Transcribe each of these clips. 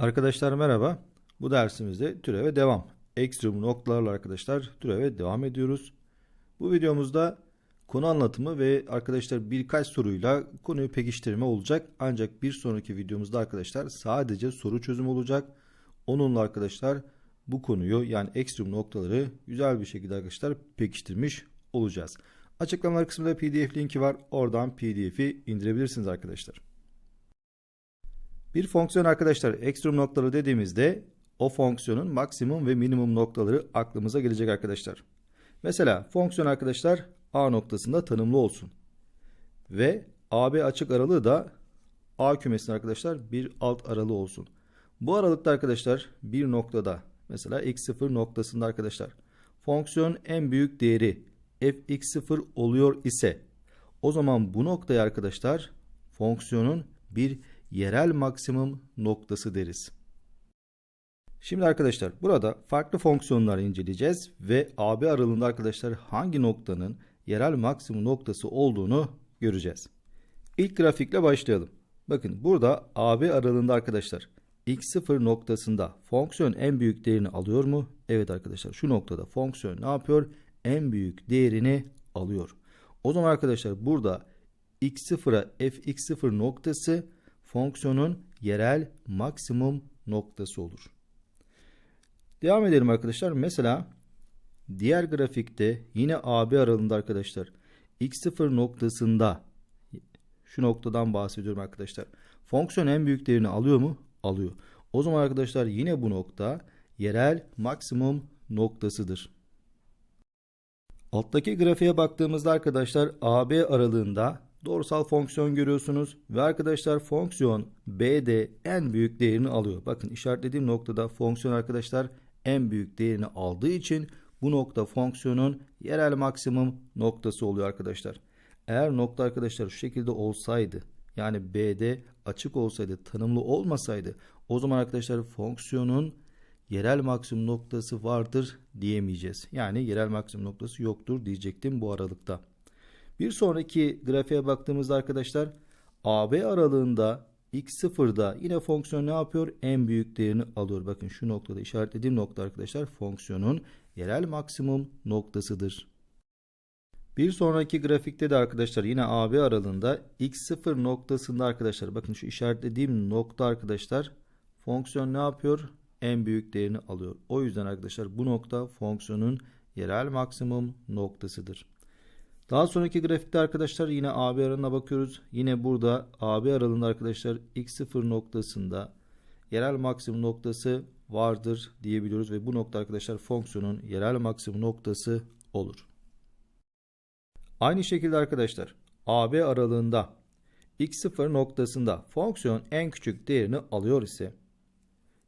Arkadaşlar merhaba. Bu dersimizde türeve devam. Ekstrem noktalarla arkadaşlar türeve devam ediyoruz. Bu videomuzda konu anlatımı ve arkadaşlar birkaç soruyla konuyu pekiştirme olacak. Ancak bir sonraki videomuzda arkadaşlar sadece soru çözümü olacak. Onunla arkadaşlar bu konuyu yani ekstrem noktaları güzel bir şekilde arkadaşlar pekiştirmiş olacağız. Açıklamalar kısmında pdf linki var. Oradan pdf'i indirebilirsiniz arkadaşlar. Bir fonksiyon arkadaşlar ekstrem noktaları dediğimizde o fonksiyonun maksimum ve minimum noktaları aklımıza gelecek arkadaşlar. Mesela fonksiyon arkadaşlar A noktasında tanımlı olsun. Ve AB açık aralığı da A kümesinin arkadaşlar bir alt aralığı olsun. Bu aralıkta arkadaşlar bir noktada mesela x0 noktasında arkadaşlar fonksiyon en büyük değeri fx0 oluyor ise o zaman bu noktaya arkadaşlar fonksiyonun bir yerel maksimum noktası deriz. Şimdi arkadaşlar burada farklı fonksiyonları inceleyeceğiz ve AB aralığında arkadaşlar hangi noktanın yerel maksimum noktası olduğunu göreceğiz. İlk grafikle başlayalım. Bakın burada AB aralığında arkadaşlar x0 noktasında fonksiyon en büyük değerini alıyor mu? Evet arkadaşlar şu noktada fonksiyon ne yapıyor? En büyük değerini alıyor. O zaman arkadaşlar burada x0'a fx0 noktası fonksiyonun yerel maksimum noktası olur. Devam edelim arkadaşlar. Mesela diğer grafikte yine AB aralığında arkadaşlar x0 noktasında şu noktadan bahsediyorum arkadaşlar. Fonksiyon en büyük değerini alıyor mu? Alıyor. O zaman arkadaşlar yine bu nokta yerel maksimum noktasıdır. Alttaki grafiğe baktığımızda arkadaşlar AB aralığında doğrusal fonksiyon görüyorsunuz ve arkadaşlar fonksiyon BD en büyük değerini alıyor. Bakın işaretlediğim noktada fonksiyon arkadaşlar en büyük değerini aldığı için bu nokta fonksiyonun yerel maksimum noktası oluyor arkadaşlar. Eğer nokta arkadaşlar şu şekilde olsaydı yani BD açık olsaydı tanımlı olmasaydı o zaman arkadaşlar fonksiyonun yerel maksimum noktası vardır diyemeyeceğiz. Yani yerel maksimum noktası yoktur diyecektim bu aralıkta. Bir sonraki grafiğe baktığımızda arkadaşlar AB aralığında x0'da yine fonksiyon ne yapıyor? En büyük değerini alıyor. Bakın şu noktada işaretlediğim nokta arkadaşlar fonksiyonun yerel maksimum noktasıdır. Bir sonraki grafikte de arkadaşlar yine AB aralığında x0 noktasında arkadaşlar bakın şu işaretlediğim nokta arkadaşlar fonksiyon ne yapıyor? En büyük değerini alıyor. O yüzden arkadaşlar bu nokta fonksiyonun yerel maksimum noktasıdır. Daha sonraki grafikte arkadaşlar yine AB aralığına bakıyoruz. Yine burada AB aralığında arkadaşlar x0 noktasında yerel maksimum noktası vardır diyebiliyoruz ve bu nokta arkadaşlar fonksiyonun yerel maksimum noktası olur. Aynı şekilde arkadaşlar AB aralığında x0 noktasında fonksiyon en küçük değerini alıyor ise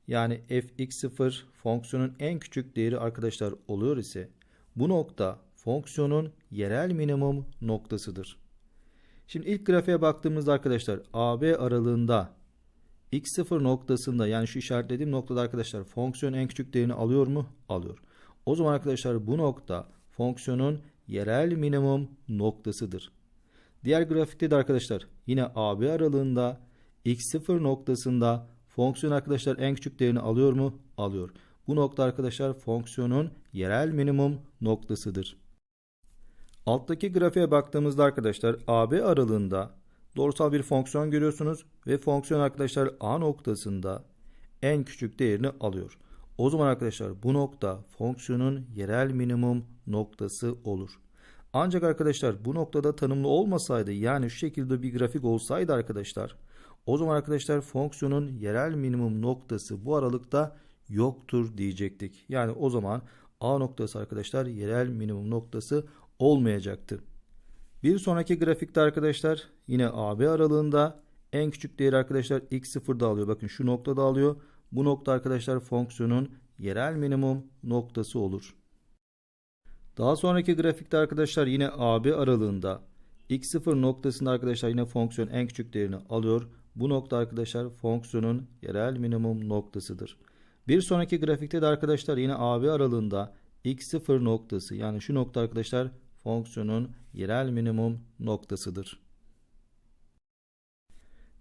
yani fx0 fonksiyonun en küçük değeri arkadaşlar oluyor ise bu nokta fonksiyonun yerel minimum noktasıdır. Şimdi ilk grafiğe baktığımızda arkadaşlar AB aralığında x0 noktasında yani şu işaretlediğim noktada arkadaşlar fonksiyon en küçük değerini alıyor mu? Alıyor. O zaman arkadaşlar bu nokta fonksiyonun yerel minimum noktasıdır. Diğer grafikte de arkadaşlar yine AB aralığında x0 noktasında fonksiyon arkadaşlar en küçük değerini alıyor mu? Alıyor. Bu nokta arkadaşlar fonksiyonun yerel minimum noktasıdır. Alttaki grafiğe baktığımızda arkadaşlar AB aralığında doğrusal bir fonksiyon görüyorsunuz ve fonksiyon arkadaşlar A noktasında en küçük değerini alıyor. O zaman arkadaşlar bu nokta fonksiyonun yerel minimum noktası olur. Ancak arkadaşlar bu noktada tanımlı olmasaydı yani şu şekilde bir grafik olsaydı arkadaşlar o zaman arkadaşlar fonksiyonun yerel minimum noktası bu aralıkta yoktur diyecektik. Yani o zaman A noktası arkadaşlar yerel minimum noktası olmayacaktı. Bir sonraki grafikte arkadaşlar yine AB aralığında en küçük değeri arkadaşlar x0'da alıyor. Bakın şu noktada alıyor. Bu nokta arkadaşlar fonksiyonun yerel minimum noktası olur. Daha sonraki grafikte arkadaşlar yine AB aralığında x0 noktasında arkadaşlar yine fonksiyon en küçük değerini alıyor. Bu nokta arkadaşlar fonksiyonun yerel minimum noktasıdır. Bir sonraki grafikte de arkadaşlar yine AB aralığında x0 noktası yani şu nokta arkadaşlar fonksiyonun yerel minimum noktasıdır.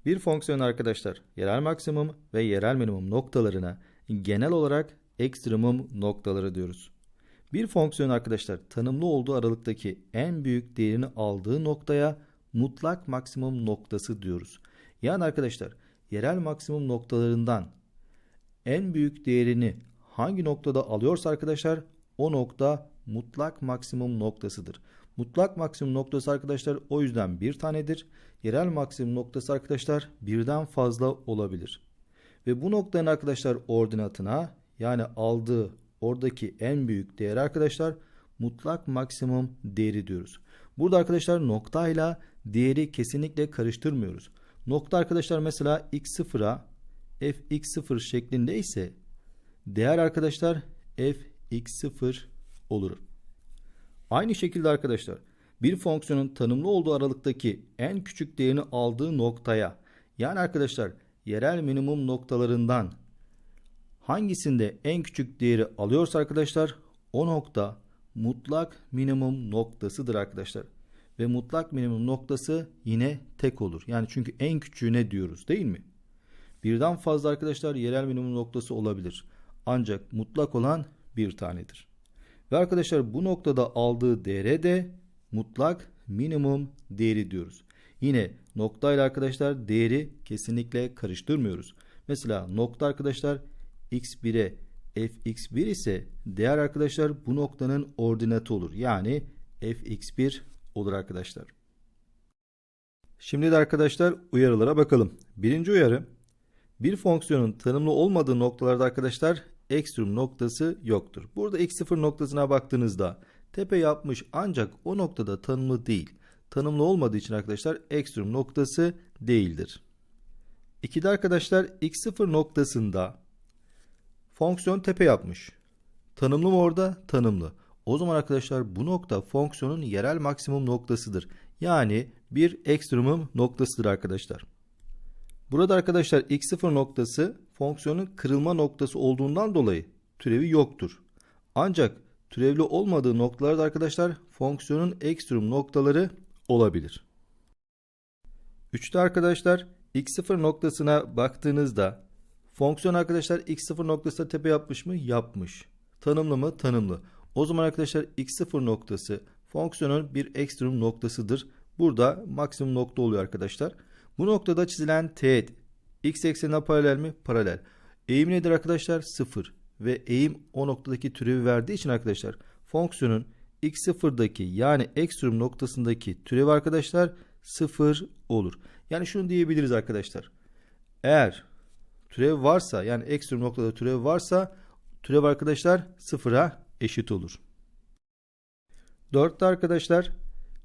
Bir fonksiyon arkadaşlar yerel maksimum ve yerel minimum noktalarına genel olarak ekstremum noktaları diyoruz. Bir fonksiyon arkadaşlar tanımlı olduğu aralıktaki en büyük değerini aldığı noktaya mutlak maksimum noktası diyoruz. Yani arkadaşlar yerel maksimum noktalarından en büyük değerini hangi noktada alıyorsa arkadaşlar o nokta mutlak maksimum noktasıdır. Mutlak maksimum noktası arkadaşlar o yüzden bir tanedir. Yerel maksimum noktası arkadaşlar birden fazla olabilir. Ve bu noktanın arkadaşlar ordinatına yani aldığı oradaki en büyük değer arkadaşlar mutlak maksimum değeri diyoruz. Burada arkadaşlar noktayla değeri kesinlikle karıştırmıyoruz. Nokta arkadaşlar mesela x0'a fx0 şeklinde ise değer arkadaşlar fx0 olur. Aynı şekilde arkadaşlar bir fonksiyonun tanımlı olduğu aralıktaki en küçük değerini aldığı noktaya yani arkadaşlar yerel minimum noktalarından hangisinde en küçük değeri alıyorsa arkadaşlar o nokta mutlak minimum noktasıdır arkadaşlar. Ve mutlak minimum noktası yine tek olur. Yani çünkü en küçüğüne diyoruz değil mi? Birden fazla arkadaşlar yerel minimum noktası olabilir. Ancak mutlak olan bir tanedir. Ve arkadaşlar bu noktada aldığı değere de mutlak minimum değeri diyoruz. Yine noktayla arkadaşlar değeri kesinlikle karıştırmıyoruz. Mesela nokta arkadaşlar x1'e fx1 ise değer arkadaşlar bu noktanın ordinatı olur. Yani fx1 olur arkadaşlar. Şimdi de arkadaşlar uyarılara bakalım. Birinci uyarı bir fonksiyonun tanımlı olmadığı noktalarda arkadaşlar ekstrem noktası yoktur. Burada x0 noktasına baktığınızda tepe yapmış ancak o noktada tanımlı değil. Tanımlı olmadığı için arkadaşlar ekstrem noktası değildir. 2'de arkadaşlar x0 noktasında fonksiyon tepe yapmış. Tanımlı mı orada? Tanımlı. O zaman arkadaşlar bu nokta fonksiyonun yerel maksimum noktasıdır. Yani bir ekstremum noktasıdır arkadaşlar. Burada arkadaşlar x0 noktası fonksiyonun kırılma noktası olduğundan dolayı türevi yoktur. Ancak türevli olmadığı noktalarda arkadaşlar fonksiyonun ekstrem noktaları olabilir. 3'te arkadaşlar x0 noktasına baktığınızda fonksiyon arkadaşlar x0 noktasına tepe yapmış mı? Yapmış. Tanımlı mı? Tanımlı. O zaman arkadaşlar x0 noktası fonksiyonun bir ekstrem noktasıdır. Burada maksimum nokta oluyor arkadaşlar. Bu noktada çizilen teğet x eksenine paralel mi? Paralel. Eğim nedir arkadaşlar? 0. Ve eğim o noktadaki türevi verdiği için arkadaşlar fonksiyonun x0'daki yani ekstrem noktasındaki türevi arkadaşlar 0 olur. Yani şunu diyebiliriz arkadaşlar. Eğer türev varsa yani ekstrem noktada türev varsa türev arkadaşlar 0'a eşit olur. 4'te arkadaşlar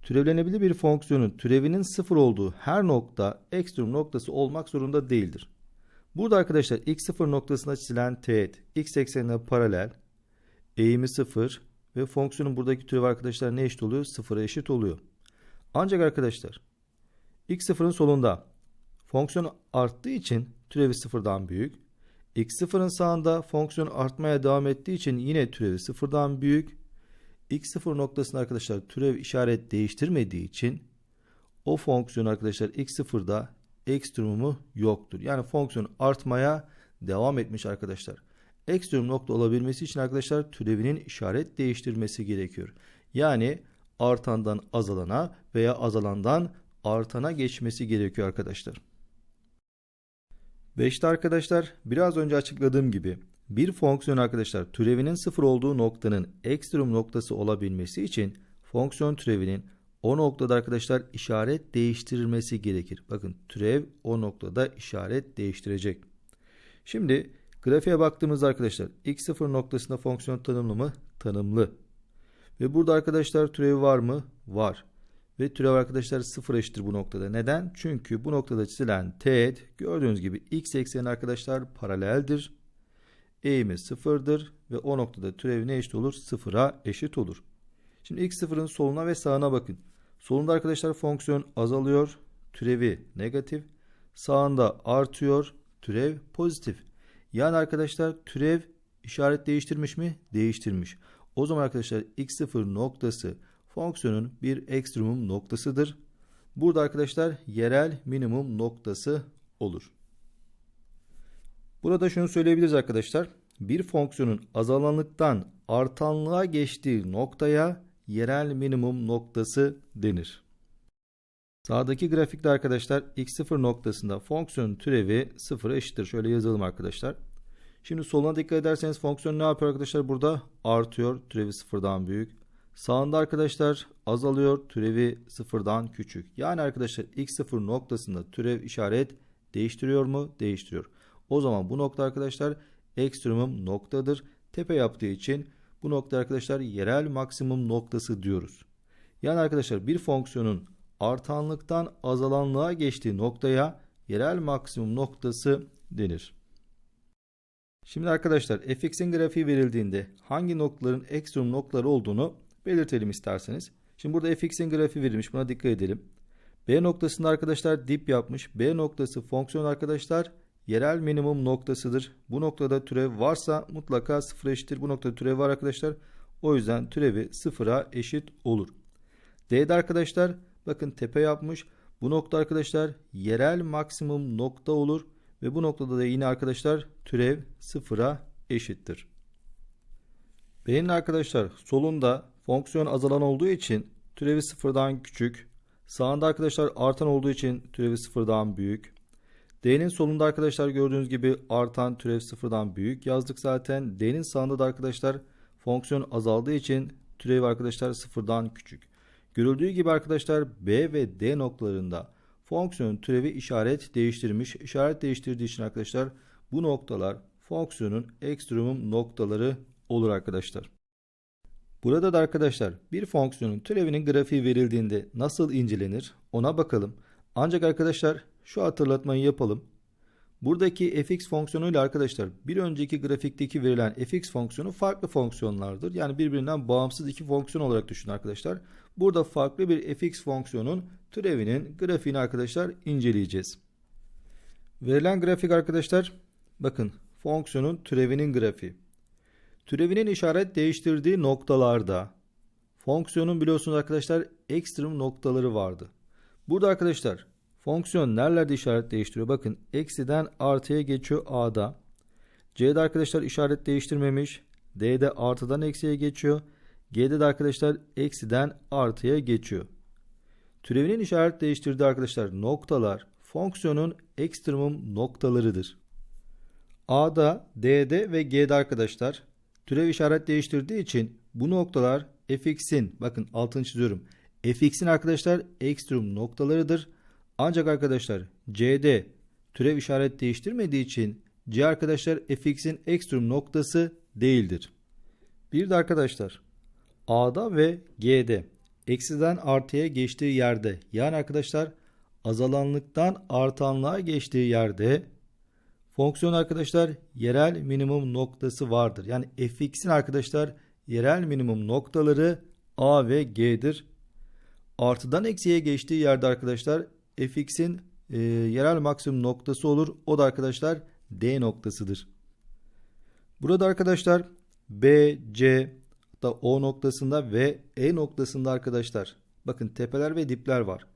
Türevlenebilir bir fonksiyonun türevinin sıfır olduğu her nokta ekstrem noktası olmak zorunda değildir. Burada arkadaşlar x0 noktasına çizilen teğet x eksenine paralel, eğimi sıfır ve fonksiyonun buradaki türevi arkadaşlar ne eşit oluyor? Sıfıra eşit oluyor. Ancak arkadaşlar x0'ın solunda fonksiyon arttığı için türevi sıfırdan büyük. x0'ın sağında fonksiyon artmaya devam ettiği için yine türevi sıfırdan büyük x0 noktasında arkadaşlar türev işaret değiştirmediği için o fonksiyon arkadaşlar x0'da ekstremumu yoktur. Yani fonksiyon artmaya devam etmiş arkadaşlar. Ekstrem nokta olabilmesi için arkadaşlar türevinin işaret değiştirmesi gerekiyor. Yani artandan azalana veya azalandan artana geçmesi gerekiyor arkadaşlar. 5'te arkadaşlar biraz önce açıkladığım gibi bir fonksiyon arkadaşlar türevinin sıfır olduğu noktanın ekstrem noktası olabilmesi için fonksiyon türevinin o noktada arkadaşlar işaret değiştirilmesi gerekir. Bakın türev o noktada işaret değiştirecek. Şimdi grafiğe baktığımızda arkadaşlar x0 noktasında fonksiyon tanımlı mı? Tanımlı. Ve burada arkadaşlar türevi var mı? Var. Ve türev arkadaşlar sıfır eşittir bu noktada. Neden? Çünkü bu noktada çizilen teğet gördüğünüz gibi x ekseni arkadaşlar paraleldir eğimi sıfırdır ve o noktada türevi ne eşit olur? Sıfıra eşit olur. Şimdi x sıfırın soluna ve sağına bakın. Solunda arkadaşlar fonksiyon azalıyor. Türevi negatif. Sağında artıyor. Türev pozitif. Yani arkadaşlar türev işaret değiştirmiş mi? Değiştirmiş. O zaman arkadaşlar x0 noktası fonksiyonun bir ekstremum noktasıdır. Burada arkadaşlar yerel minimum noktası olur. Burada şunu söyleyebiliriz arkadaşlar. Bir fonksiyonun azalanlıktan artanlığa geçtiği noktaya yerel minimum noktası denir. Sağdaki grafikte arkadaşlar x0 noktasında fonksiyonun türevi 0'a eşittir. Şöyle yazalım arkadaşlar. Şimdi soluna dikkat ederseniz fonksiyon ne yapıyor arkadaşlar? Burada artıyor. Türevi sıfırdan büyük. Sağında arkadaşlar azalıyor. Türevi sıfırdan küçük. Yani arkadaşlar x0 noktasında türev işaret değiştiriyor mu? Değiştiriyor. O zaman bu nokta arkadaşlar ekstremum noktadır. Tepe yaptığı için bu nokta arkadaşlar yerel maksimum noktası diyoruz. Yani arkadaşlar bir fonksiyonun artanlıktan azalanlığa geçtiği noktaya yerel maksimum noktası denir. Şimdi arkadaşlar fx'in grafiği verildiğinde hangi noktaların ekstrem noktaları olduğunu belirtelim isterseniz. Şimdi burada fx'in grafiği verilmiş buna dikkat edelim. B noktasında arkadaşlar dip yapmış. B noktası fonksiyon arkadaşlar yerel minimum noktasıdır. Bu noktada türev varsa mutlaka sıfır eşittir. Bu noktada türev var arkadaşlar. O yüzden türevi sıfıra eşit olur. D'de arkadaşlar bakın tepe yapmış. Bu nokta arkadaşlar yerel maksimum nokta olur. Ve bu noktada da yine arkadaşlar türev sıfıra eşittir. B'nin arkadaşlar solunda fonksiyon azalan olduğu için türevi sıfırdan küçük. Sağında arkadaşlar artan olduğu için türevi sıfırdan büyük. D'nin solunda arkadaşlar gördüğünüz gibi artan türev sıfırdan büyük yazdık zaten. D'nin sağında da arkadaşlar fonksiyon azaldığı için türev arkadaşlar sıfırdan küçük. Görüldüğü gibi arkadaşlar B ve D noktalarında fonksiyonun türevi işaret değiştirmiş. İşaret değiştirdiği için arkadaşlar bu noktalar fonksiyonun ekstremum noktaları olur arkadaşlar. Burada da arkadaşlar bir fonksiyonun türevinin grafiği verildiğinde nasıl incelenir ona bakalım. Ancak arkadaşlar şu hatırlatmayı yapalım. Buradaki fx fonksiyonuyla arkadaşlar bir önceki grafikteki verilen fx fonksiyonu farklı fonksiyonlardır. Yani birbirinden bağımsız iki fonksiyon olarak düşünün arkadaşlar. Burada farklı bir fx fonksiyonun türevinin grafiğini arkadaşlar inceleyeceğiz. Verilen grafik arkadaşlar bakın fonksiyonun türevinin grafiği. Türevinin işaret değiştirdiği noktalarda fonksiyonun biliyorsunuz arkadaşlar ekstrem noktaları vardı. Burada arkadaşlar fonksiyon nerelerde işaret değiştiriyor? Bakın eksiden artıya geçiyor A'da. C'de arkadaşlar işaret değiştirmemiş. D'de artıdan eksiye geçiyor. G'de de arkadaşlar eksiden artıya geçiyor. Türevinin işaret değiştirdiği arkadaşlar noktalar fonksiyonun ekstremum noktalarıdır. A'da, D'de ve G'de arkadaşlar türev işaret değiştirdiği için bu noktalar fx'in bakın altını çiziyorum. fx'in arkadaşlar ekstrem noktalarıdır. Ancak arkadaşlar C'de türev işaret değiştirmediği için C arkadaşlar fx'in ekstrem noktası değildir. Bir de arkadaşlar A'da ve G'de eksiden artıya geçtiği yerde yani arkadaşlar azalanlıktan artanlığa geçtiği yerde fonksiyon arkadaşlar yerel minimum noktası vardır. Yani fx'in arkadaşlar yerel minimum noktaları A ve G'dir. Artıdan eksiye geçtiği yerde arkadaşlar fx'in e, yerel maksimum noktası olur. O da arkadaşlar D noktasıdır. Burada arkadaşlar B, C, da O noktasında ve E noktasında arkadaşlar bakın tepeler ve dipler var.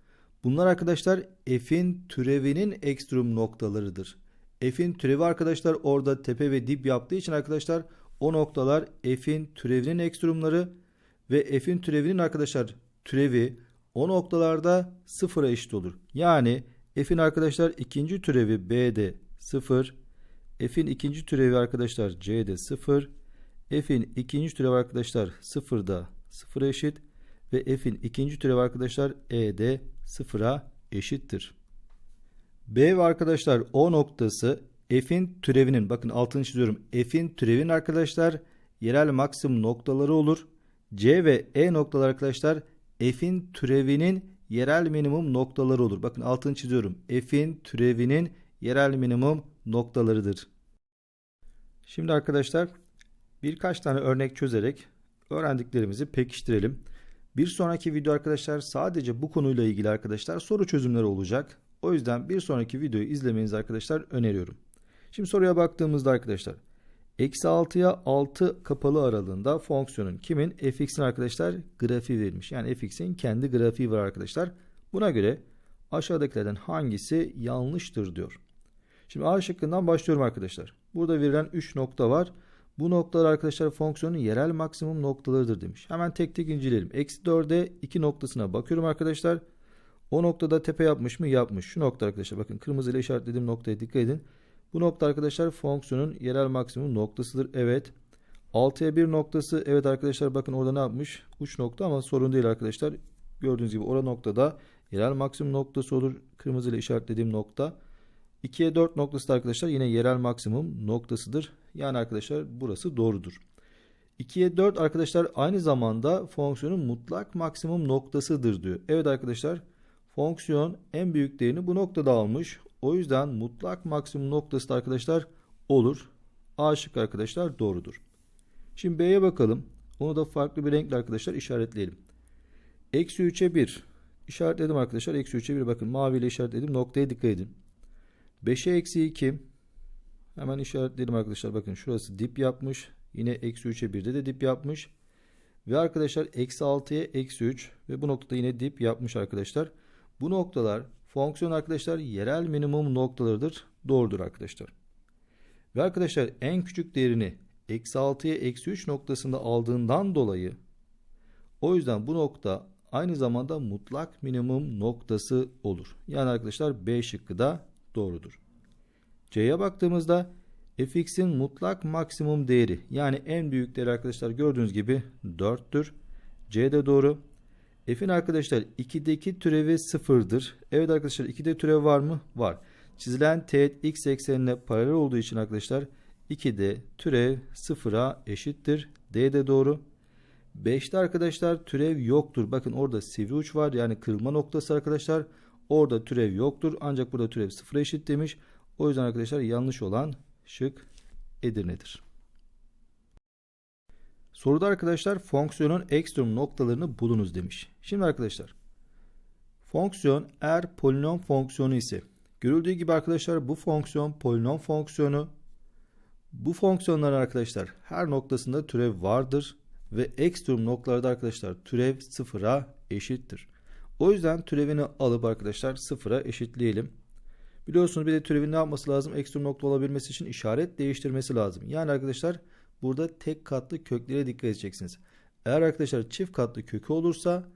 Bunlar arkadaşlar f'in türevinin ekstrem noktalarıdır. F'in türevi arkadaşlar orada tepe ve dip yaptığı için arkadaşlar o noktalar f'in türevinin ekstremları ve f'in türevinin arkadaşlar türevi o noktalarda sıfıra eşit olur. Yani f'in arkadaşlar ikinci türevi b'de sıfır, f'in ikinci türevi arkadaşlar c'de sıfır, f'in ikinci türevi arkadaşlar sıfırda sıfıra eşit ve f'in ikinci türevi arkadaşlar e'de sıfıra eşittir. B ve arkadaşlar o noktası f'in türevinin bakın altını çiziyorum. F'in türevinin arkadaşlar yerel maksimum noktaları olur. C ve E noktalar arkadaşlar f'in türevinin yerel minimum noktaları olur. Bakın altını çiziyorum. F'in türevinin yerel minimum noktalarıdır. Şimdi arkadaşlar birkaç tane örnek çözerek öğrendiklerimizi pekiştirelim. Bir sonraki video arkadaşlar sadece bu konuyla ilgili arkadaşlar soru çözümleri olacak. O yüzden bir sonraki videoyu izlemenizi arkadaşlar öneriyorum. Şimdi soruya baktığımızda arkadaşlar eksi 6'ya 6 kapalı aralığında fonksiyonun kimin fx'in arkadaşlar grafiği verilmiş. Yani fx'in kendi grafiği var arkadaşlar. Buna göre aşağıdakilerden hangisi yanlıştır diyor. Şimdi A şıkkından başlıyorum arkadaşlar. Burada verilen 3 nokta var. Bu noktalar arkadaşlar fonksiyonun yerel maksimum noktalarıdır demiş. Hemen tek tek inceleyelim. Eksi 4'e 2 noktasına bakıyorum arkadaşlar. O noktada tepe yapmış mı? Yapmış. Şu nokta arkadaşlar bakın kırmızı ile işaretlediğim noktaya dikkat edin. Bu nokta arkadaşlar fonksiyonun yerel maksimum noktasıdır. Evet. 6'ya 1 noktası evet arkadaşlar bakın orada ne yapmış? Uç nokta ama sorun değil arkadaşlar. Gördüğünüz gibi orada noktada yerel maksimum noktası olur. Kırmızı ile işaretlediğim nokta. 2'ye 4 noktası da arkadaşlar yine yerel maksimum noktasıdır. Yani arkadaşlar burası doğrudur. 2'ye 4 arkadaşlar aynı zamanda fonksiyonun mutlak maksimum noktasıdır diyor. Evet arkadaşlar fonksiyon en büyük değerini bu noktada almış. O yüzden mutlak maksimum noktası da arkadaşlar olur. A şık arkadaşlar doğrudur. Şimdi B'ye bakalım. Onu da farklı bir renkle arkadaşlar işaretleyelim. Eksi 3'e 1. İşaretledim arkadaşlar. Eksi 3'e 1 bakın maviyle işaretledim. Noktaya dikkat edin. 5'e eksi 2. Hemen işaretledim arkadaşlar. Bakın şurası dip yapmış. Yine eksi 3'e 1'de de dip yapmış. Ve arkadaşlar eksi 6'ya eksi 3. Ve bu noktada yine dip yapmış arkadaşlar. Bu noktalar fonksiyon arkadaşlar yerel minimum noktalarıdır. Doğrudur arkadaşlar. Ve arkadaşlar en küçük değerini eksi 6'ya eksi 3 noktasında aldığından dolayı o yüzden bu nokta aynı zamanda mutlak minimum noktası olur. Yani arkadaşlar B şıkkı da doğrudur. C'ye baktığımızda fx'in mutlak maksimum değeri yani en büyük değeri arkadaşlar gördüğünüz gibi 4'tür. C de doğru. F'in arkadaşlar 2'deki türevi 0'dır. Evet arkadaşlar 2'de türev var mı? Var. Çizilen teğet x eksenine paralel olduğu için arkadaşlar 2'de türev 0'a eşittir. D de doğru. 5'te arkadaşlar türev yoktur. Bakın orada sivri uç var yani kırılma noktası arkadaşlar. Orada türev yoktur ancak burada türev 0'a eşit demiş. O yüzden arkadaşlar yanlış olan şık Edirne'dir. Soruda arkadaşlar fonksiyonun ekstrem noktalarını bulunuz demiş. Şimdi arkadaşlar fonksiyon eğer polinom fonksiyonu ise görüldüğü gibi arkadaşlar bu fonksiyon polinom fonksiyonu bu fonksiyonlar arkadaşlar her noktasında türev vardır ve ekstrem noktalarda arkadaşlar türev sıfıra eşittir. O yüzden türevini alıp arkadaşlar sıfıra eşitleyelim. Biliyorsunuz bir de türevin ne yapması lazım? Ekstrem nokta olabilmesi için işaret değiştirmesi lazım. Yani arkadaşlar burada tek katlı köklere dikkat edeceksiniz. Eğer arkadaşlar çift katlı kökü olursa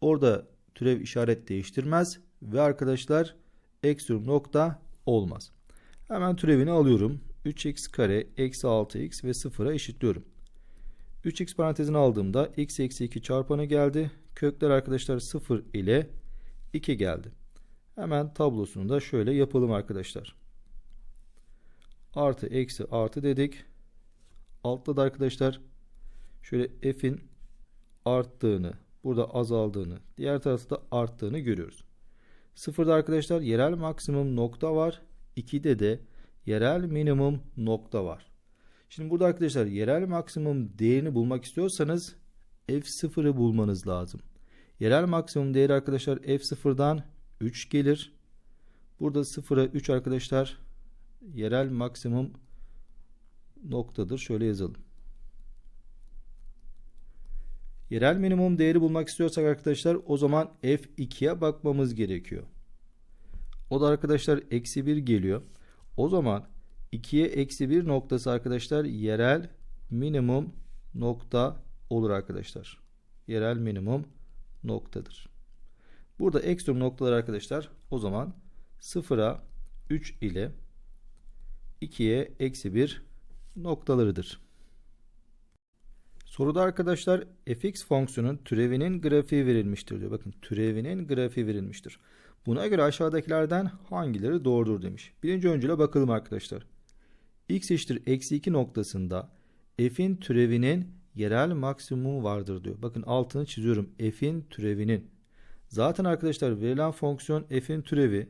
orada türev işaret değiştirmez ve arkadaşlar ekstrem nokta olmaz. Hemen türevini alıyorum. 3x kare eksi 6x ve 0'a eşitliyorum. 3x parantezini aldığımda x eksi 2 çarpanı geldi. Kökler arkadaşlar 0 ile 2 geldi. Hemen tablosunu da şöyle yapalım arkadaşlar. Artı eksi artı dedik. Altta da arkadaşlar şöyle f'in arttığını, burada azaldığını, diğer tarafta da arttığını görüyoruz. Sıfırda arkadaşlar yerel maksimum nokta var. 2'de de yerel minimum nokta var. Şimdi burada arkadaşlar yerel maksimum değerini bulmak istiyorsanız f0'ı bulmanız lazım. Yerel maksimum değeri arkadaşlar f0'dan 3 gelir. Burada 0'a 3 arkadaşlar yerel maksimum noktadır. Şöyle yazalım. Yerel minimum değeri bulmak istiyorsak arkadaşlar o zaman f2'ye bakmamız gerekiyor. O da arkadaşlar eksi 1 geliyor. O zaman 2'ye eksi 1 noktası arkadaşlar yerel minimum nokta olur arkadaşlar. Yerel minimum noktadır. Burada ekstrem noktalar arkadaşlar o zaman 0'a 3 ile 2'ye eksi 1 noktalarıdır. Soruda arkadaşlar fx fonksiyonun türevinin grafiği verilmiştir diyor. Bakın türevinin grafiği verilmiştir. Buna göre aşağıdakilerden hangileri doğrudur demiş. Birinci öncüle bakalım arkadaşlar. x eşittir eksi 2 noktasında f'in türevinin yerel maksimumu vardır diyor. Bakın altını çiziyorum. f'in türevinin. Zaten arkadaşlar verilen fonksiyon f'in türevi.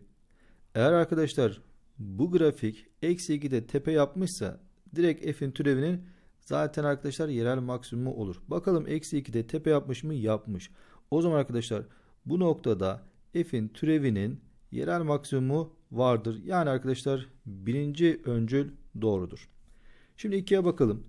Eğer arkadaşlar bu grafik eksi 2'de tepe yapmışsa direkt f'in türevinin zaten arkadaşlar yerel maksimumu olur. Bakalım eksi 2'de tepe yapmış mı? Yapmış. O zaman arkadaşlar bu noktada f'in türevinin yerel maksimumu vardır. Yani arkadaşlar birinci öncül doğrudur. Şimdi 2'ye bakalım.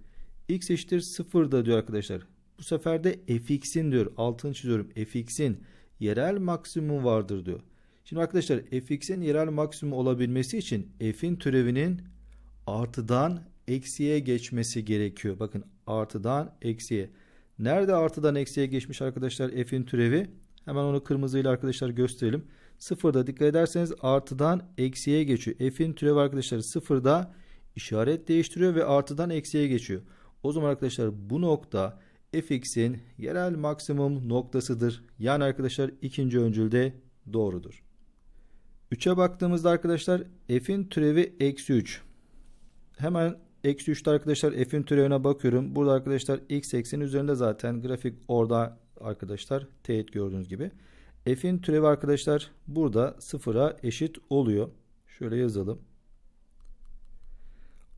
x eşittir 0 da diyor arkadaşlar. Bu sefer de fx'in diyor. Altını çiziyorum. fx'in yerel maksimum vardır diyor. Şimdi arkadaşlar fx'in yerel maksimum olabilmesi için f'in türevinin artıdan eksiye geçmesi gerekiyor. Bakın artıdan eksiye. Nerede artıdan eksiye geçmiş arkadaşlar f'in türevi? Hemen onu kırmızıyla arkadaşlar gösterelim. Sıfırda dikkat ederseniz artıdan eksiye geçiyor. F'in türevi arkadaşlar sıfırda işaret değiştiriyor ve artıdan eksiye geçiyor. O zaman arkadaşlar bu nokta fx'in yerel maksimum noktasıdır. Yani arkadaşlar ikinci öncülde doğrudur. 3'e baktığımızda arkadaşlar f'in türevi eksi 3. Hemen eksi 3'te arkadaşlar f'in türevine bakıyorum. Burada arkadaşlar x eksenin üzerinde zaten grafik orada arkadaşlar teğet gördüğünüz gibi. F'in türevi arkadaşlar burada sıfıra eşit oluyor. Şöyle yazalım.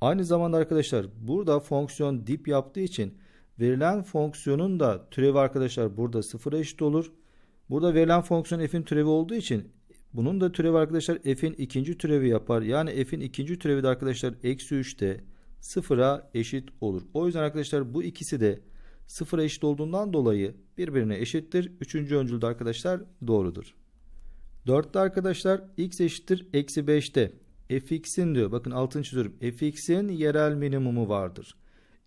Aynı zamanda arkadaşlar burada fonksiyon dip yaptığı için verilen fonksiyonun da türevi arkadaşlar burada sıfıra eşit olur. Burada verilen fonksiyon f'in türevi olduğu için bunun da türevi arkadaşlar f'in ikinci türevi yapar. Yani f'in ikinci türevi de arkadaşlar eksi 3'te sıfıra eşit olur. O yüzden arkadaşlar bu ikisi de sıfıra eşit olduğundan dolayı birbirine eşittir. Üçüncü öncülde arkadaşlar doğrudur. 4'te arkadaşlar x eşittir eksi 5'te fx'in diyor bakın altını çiziyorum fx'in yerel minimumu vardır.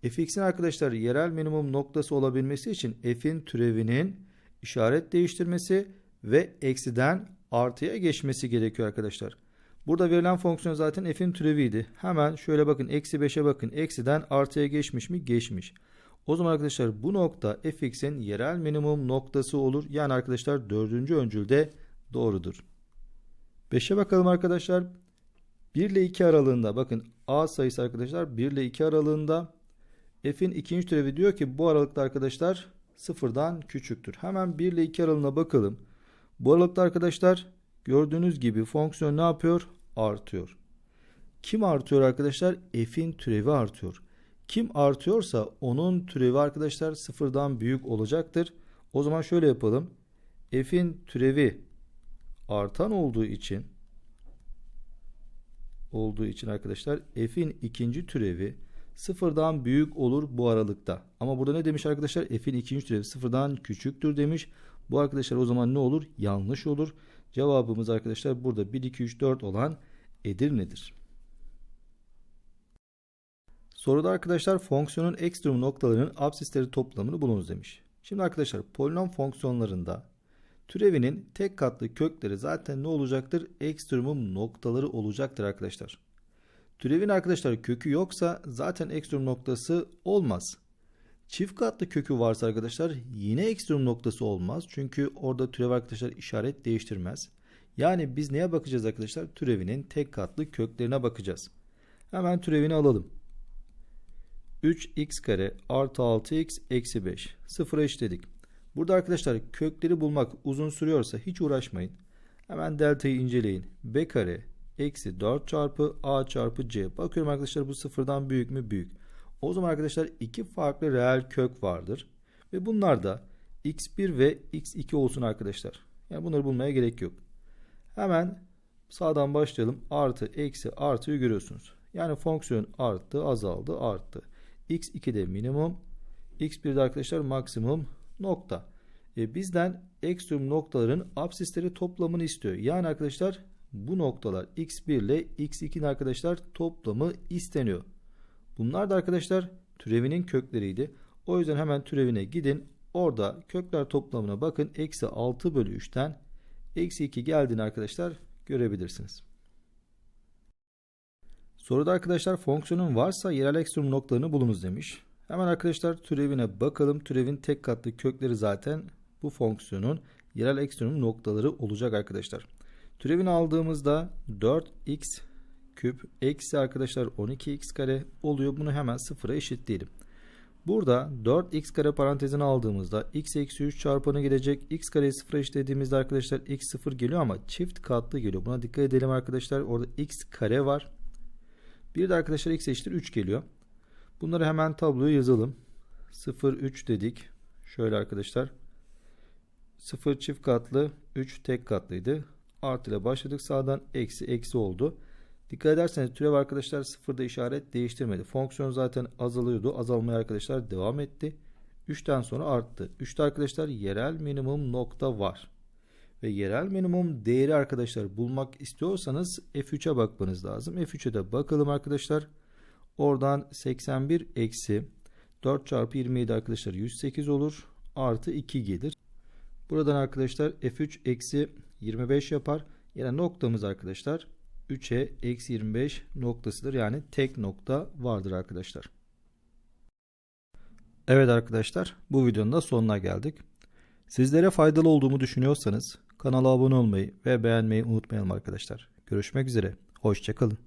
fx'in arkadaşlar yerel minimum noktası olabilmesi için f'in türevinin işaret değiştirmesi ve eksiden artıya geçmesi gerekiyor arkadaşlar. Burada verilen fonksiyon zaten f'in türeviydi. Hemen şöyle bakın eksi 5'e bakın eksiden artıya geçmiş mi? Geçmiş. O zaman arkadaşlar bu nokta fx'in yerel minimum noktası olur. Yani arkadaşlar dördüncü öncülde doğrudur. 5'e bakalım arkadaşlar. 1 ile 2 aralığında bakın a sayısı arkadaşlar 1 ile 2 aralığında f'in ikinci türevi diyor ki bu aralıkta arkadaşlar sıfırdan küçüktür. Hemen 1 ile 2 aralığına bakalım. Bu aralıkta arkadaşlar gördüğünüz gibi fonksiyon ne yapıyor? Artıyor. Kim artıyor arkadaşlar? F'in türevi artıyor. Kim artıyorsa onun türevi arkadaşlar sıfırdan büyük olacaktır. O zaman şöyle yapalım. F'in türevi artan olduğu için olduğu için arkadaşlar f'in ikinci türevi sıfırdan büyük olur bu aralıkta. Ama burada ne demiş arkadaşlar? F'in ikinci türevi sıfırdan küçüktür demiş. Bu arkadaşlar o zaman ne olur? Yanlış olur. Cevabımız arkadaşlar burada 1, 2, 3, 4 olan Edirne'dir. Soruda arkadaşlar fonksiyonun ekstrem noktalarının absisleri toplamını bulunuz demiş. Şimdi arkadaşlar polinom fonksiyonlarında türevinin tek katlı kökleri zaten ne olacaktır? Ekstremum noktaları olacaktır arkadaşlar. Türevin arkadaşlar kökü yoksa zaten ekstrem noktası olmaz. Çift katlı kökü varsa arkadaşlar yine ekstrem noktası olmaz. Çünkü orada türev arkadaşlar işaret değiştirmez. Yani biz neye bakacağız arkadaşlar? Türevinin tek katlı köklerine bakacağız. Hemen türevini alalım. 3x kare artı 6x eksi 5. Sıfıra eşitledik. Burada arkadaşlar kökleri bulmak uzun sürüyorsa hiç uğraşmayın. Hemen deltayı inceleyin. b kare eksi 4 çarpı a çarpı c. Bakıyorum arkadaşlar bu sıfırdan büyük mü? Büyük. O zaman arkadaşlar iki farklı reel kök vardır. Ve bunlar da x1 ve x2 olsun arkadaşlar. Yani bunları bulmaya gerek yok. Hemen sağdan başlayalım. Artı, eksi, artıyı görüyorsunuz. Yani fonksiyon arttı, azaldı, arttı. x2'de minimum, x1'de arkadaşlar maksimum nokta. E, bizden ekstrem noktaların absisleri toplamını istiyor. Yani arkadaşlar bu noktalar x1 ile x2'nin arkadaşlar toplamı isteniyor. Bunlar da arkadaşlar türevinin kökleriydi. O yüzden hemen türevine gidin. Orada kökler toplamına bakın. Eksi 6 bölü 3'ten eksi 2 geldiğini arkadaşlar görebilirsiniz. Soruda arkadaşlar fonksiyonun varsa yerel ekstrem noktalarını bulunuz demiş. Hemen arkadaşlar türevine bakalım. Türevin tek katlı kökleri zaten bu fonksiyonun yerel ekstrem noktaları olacak arkadaşlar. Türevini aldığımızda 4x küp eksi arkadaşlar 12x kare oluyor. Bunu hemen sıfıra eşitleyelim. Burada 4x kare parantezini aldığımızda x eksi 3 çarpanı gelecek. x kareyi sıfıra eşitlediğimizde arkadaşlar x sıfır geliyor ama çift katlı geliyor. Buna dikkat edelim arkadaşlar. Orada x kare var. Bir de arkadaşlar x eşittir 3 geliyor. Bunları hemen tabloya yazalım. 0 3 dedik. Şöyle arkadaşlar. 0 çift katlı 3 tek katlıydı. Artı ile başladık sağdan eksi eksi oldu. Dikkat ederseniz türev arkadaşlar sıfırda işaret değiştirmedi. Fonksiyon zaten azalıyordu. Azalmaya arkadaşlar devam etti. 3'ten sonra arttı. 3'te arkadaşlar yerel minimum nokta var. Ve yerel minimum değeri arkadaşlar bulmak istiyorsanız F3'e bakmanız lazım. F3'e de bakalım arkadaşlar. Oradan 81 eksi 4 çarpı 27 arkadaşlar 108 olur. Artı 2 gelir. Buradan arkadaşlar F3 eksi 25 yapar. Yine noktamız arkadaşlar 3'e eksi 25 noktasıdır. Yani tek nokta vardır arkadaşlar. Evet arkadaşlar bu videonun da sonuna geldik. Sizlere faydalı olduğumu düşünüyorsanız kanala abone olmayı ve beğenmeyi unutmayalım arkadaşlar. Görüşmek üzere. Hoşçakalın.